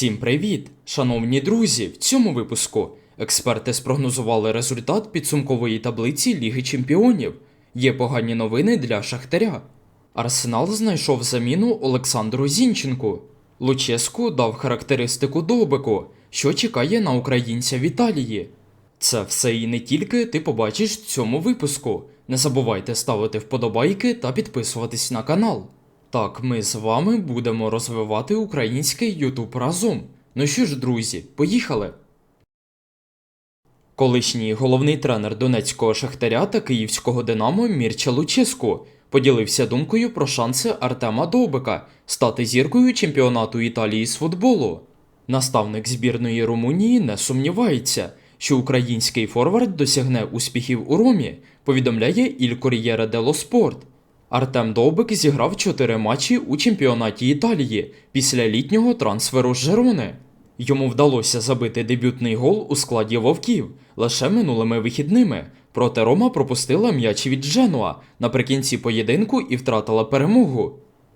Всім привіт! Шановні друзі! В цьому випуску експерти спрогнозували результат підсумкової таблиці Ліги Чемпіонів. Є погані новини для Шахтаря. Арсенал знайшов заміну Олександру Зінченку. Луческу дав характеристику Довбику, що чекає на українця в Італії. Це все і не тільки ти побачиш в цьому випуску. Не забувайте ставити вподобайки та підписуватись на канал. Так, ми з вами будемо розвивати український Ютуб разом. Ну що ж, друзі, поїхали! Колишній головний тренер донецького шахтаря та київського Динамо Мірча Луческу поділився думкою про шанси Артема Довбика стати зіркою чемпіонату Італії з футболу. Наставник збірної Румунії не сумнівається, що український форвард досягне успіхів у Ромі, повідомляє Іль Кор'єре дело Спорт. Артем Довбик зіграв 4 матчі у чемпіонаті Італії після літнього трансферу з Жерони. Йому вдалося забити дебютний гол у складі вовків лише минулими вихідними. Проте Рома пропустила м'яч від Дженуа наприкінці поєдинку і втратила перемогу.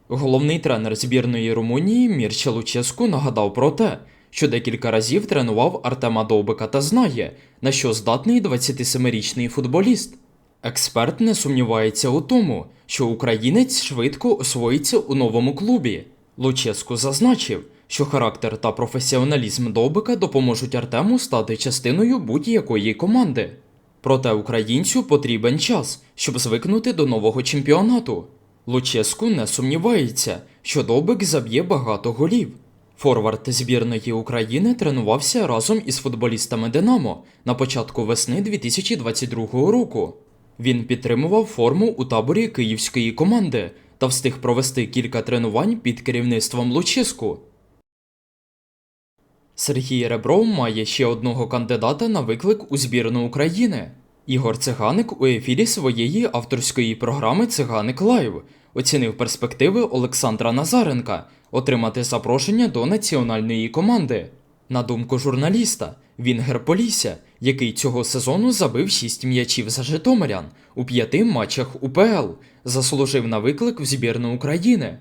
Головний тренер збірної Румунії Мірча Луческу нагадав про те, що декілька разів тренував Артема Довбика та знає, на що здатний 27-річний футболіст. Експерт не сумнівається у тому, що українець швидко освоїться у новому клубі. Луческу зазначив, що характер та професіоналізм Довбика допоможуть Артему стати частиною будь-якої команди. Проте українцю потрібен час, щоб звикнути до нового чемпіонату. Луческу не сумнівається, що Довбик заб'є багато голів. Форвард збірної України тренувався разом із футболістами Динамо на початку весни 2022 року. Він підтримував форму у таборі київської команди та встиг провести кілька тренувань під керівництвом Луческу. Сергій Ребров має ще одного кандидата на виклик у збірну України. Ігор Циганик у ефірі своєї авторської програми Циганик Лайв оцінив перспективи Олександра Назаренка отримати запрошення до національної команди. На думку журналіста, він Герполісся, який цього сезону забив 6 м'ячів за Житомирян у п'яти матчах УПЛ, заслужив на виклик в збірну України.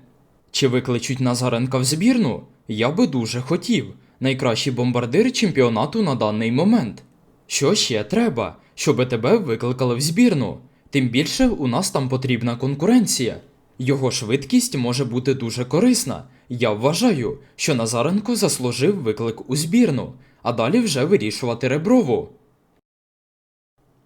Чи викличуть Назаренка в збірну? Я би дуже хотів. Найкращий бомбардир чемпіонату на даний момент. Що ще треба, щоб тебе викликали в збірну? Тим більше у нас там потрібна конкуренція. Його швидкість може бути дуже корисна. Я вважаю, що Назаренко заслужив виклик у збірну, а далі вже вирішувати Реброву.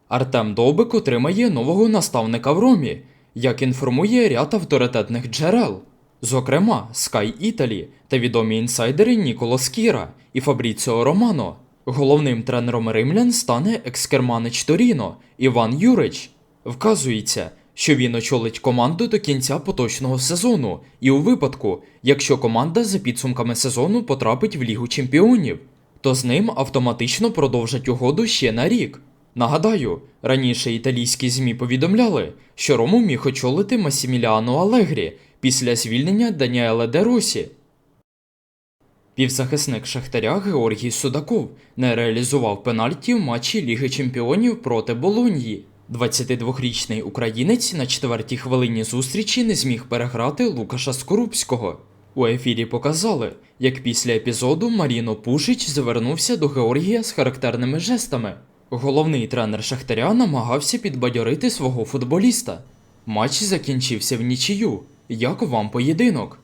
Артем Довбик отримає нового наставника в Ромі, як інформує ряд авторитетних джерел. Зокрема, Sky Italy та відомі інсайдери Ніколо Скіра і Фабріціо Романо. Головним тренером римлян стане екскерманич Торіно Іван Юрич. Вказується, що він очолить команду до кінця поточного сезону, і у випадку, якщо команда за підсумками сезону потрапить в Лігу чемпіонів, то з ним автоматично продовжать угоду ще на рік. Нагадаю, раніше італійські ЗМІ повідомляли, що Рому міг очолити Масіміліано Алегрі після звільнення Даніеле Де Росі. Півзахисник Шахтаря Георгій Судаков не реалізував пенальті в матчі Ліги Чемпіонів проти Болоньї. 22-річний українець на четвертій хвилині зустрічі не зміг переграти Лукаша Скорупського. У ефірі показали, як після епізоду Маріно Пушич звернувся до Георгія з характерними жестами. Головний тренер Шахтаря намагався підбадьорити свого футболіста. Матч закінчився в нічию. Як вам поєдинок?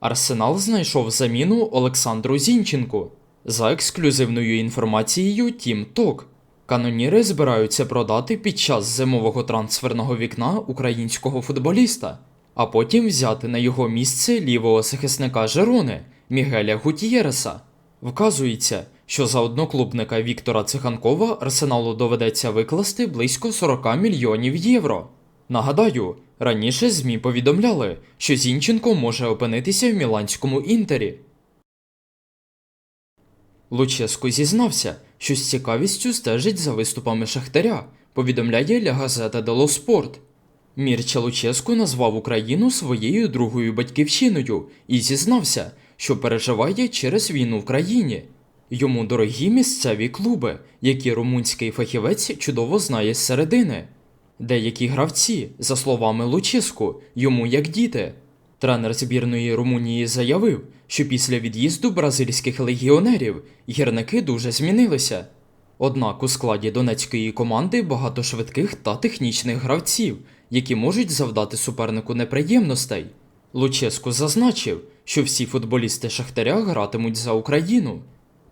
Арсенал знайшов заміну Олександру Зінченку. За ексклюзивною інформацією Тім Ток. Каноніри збираються продати під час зимового трансферного вікна українського футболіста, а потім взяти на його місце лівого захисника Жерони Мігеля Гутієреса. Вказується, що за одноклубника Віктора Циганкова Арсеналу доведеться викласти близько 40 мільйонів євро. Нагадаю, раніше ЗМІ повідомляли, що Зінченко може опинитися в міланському інтері. Луческо зізнався, що з цікавістю стежить за виступами Шахтаря, повідомляє Ля Газета Дело Спорт. Мірча Луческо назвав Україну своєю другою батьківщиною і зізнався, що переживає через війну в країні. Йому дорогі місцеві клуби, які румунський фахівець чудово знає з середини. Деякі гравці, за словами Луческу, йому як діти. Тренер збірної Румунії заявив, що після від'їзду бразильських легіонерів гірники дуже змінилися. Однак у складі донецької команди багато швидких та технічних гравців, які можуть завдати супернику неприємностей. Луческу зазначив, що всі футболісти Шахтаря гратимуть за Україну.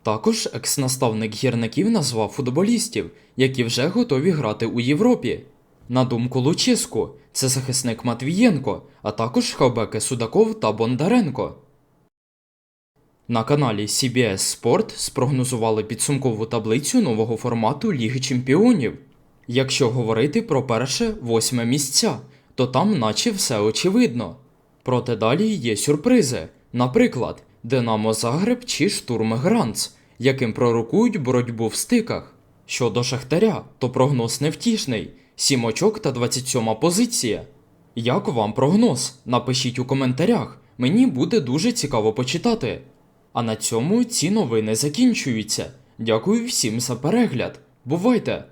Також екс-наставник гірників назвав футболістів, які вже готові грати у Європі. На думку Луческу, це захисник Матвієнко, а також хавбеки Судаков та Бондаренко. На каналі CBS Sport спрогнозували підсумкову таблицю нового формату Ліги Чемпіонів. Якщо говорити про перше восьме місця, то там наче все очевидно. Проте далі є сюрпризи, наприклад, Динамо Загреб чи Штурм Гранц, яким пророкують боротьбу в стиках. Щодо Шахтаря, то прогноз невтішний 7 очок та 27 позиція. Як вам прогноз? Напишіть у коментарях, мені буде дуже цікаво почитати. А на цьому ці новини закінчуються. Дякую всім за перегляд. Бувайте!